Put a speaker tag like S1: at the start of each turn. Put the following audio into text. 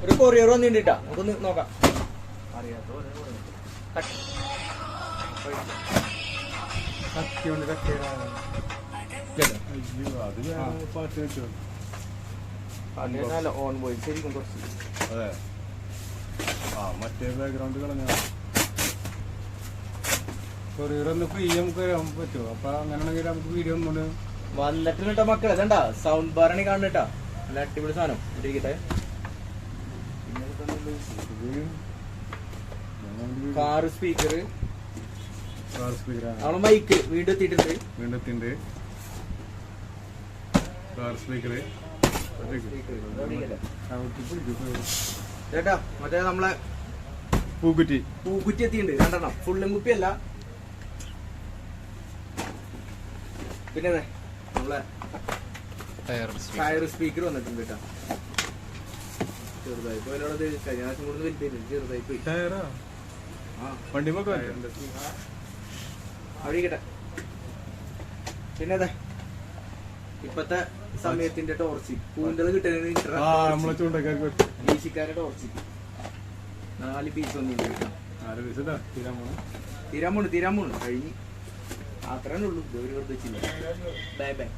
S1: ഒരു കൊറിയർ നമുക്കൊന്ന് നോക്കാം. ഓൺ ശരിക്കും കുറച്ച്
S2: അതെ ആ മറ്റേ ബാക്ക്ഗ്രൗണ്ട് കളഞ്ഞ കൊറിയർ ഒന്ന് ഫ്രീ നമുക്ക് പറ്റുമോ അപ്പൊ അങ്ങനെയാണെങ്കിൽ നമുക്ക് വീഡിയോ ഒന്നുകൂടെ
S1: വന്നിട്ട് കേട്ടോ മക്കളെ ഇതണ്ടാ സൗണ്ട് ബാറാണ് കാണുന്നുട്ടാ. നല്ല അടിപൊളി സാധനം. ഇട്ടിരിക്കട്ടെ. കാറ് സ്പീക്കർ
S2: കാർ സ്പീക്കർ
S1: നമ്മളെ മൈക്ക് വീണ്ടും എത്തിയിട്ടുണ്ട്.
S2: വീണ്ടും എത്തിണ്ട് കാർ സ്പീക്കർ
S1: ചേട്ടാ മറ്റേ നമ്മളെ
S2: പൂക്കുറ്റി.
S1: പൂക്കുറ്റി എത്തിയിട്ടുണ്ട്. രണ്ടെണ്ണം. ഫുള്ളും കുപ്പി അല്ല. പിന്നെ നമ്മളെ ടയർ സ്പീക്കർ വന്നിട്ടുണ്ട് കേട്ടോ. ചെറുതായി. പോയി അതിനോട് കഴിഞ്ഞ പ്രാവശ്യം കൂടുതൽ വലുതായിരുന്നു ചെറുതായി പോയി.
S2: ടയറാ?
S1: ആ.
S2: വണ്ടി നോക്കാം
S1: അവിടെ ഇരിക്കട്ടെ പിന്നെ അതെ ഇപ്പത്തെ സമയത്തിന്റെ ടോർച്ച് കൂന്തൽ
S2: കിട്ടുന്നതിന്
S1: വീശിക്കാരുടെ ടോർച്ച് നാല് പീസ് ഒന്നും
S2: പോണ്
S1: തീരാൻ പോണ് കഴിഞ്ഞ്. അത്രേ ഉള്ളൂ. ഒരു വെറുതെ ബൈ ബൈ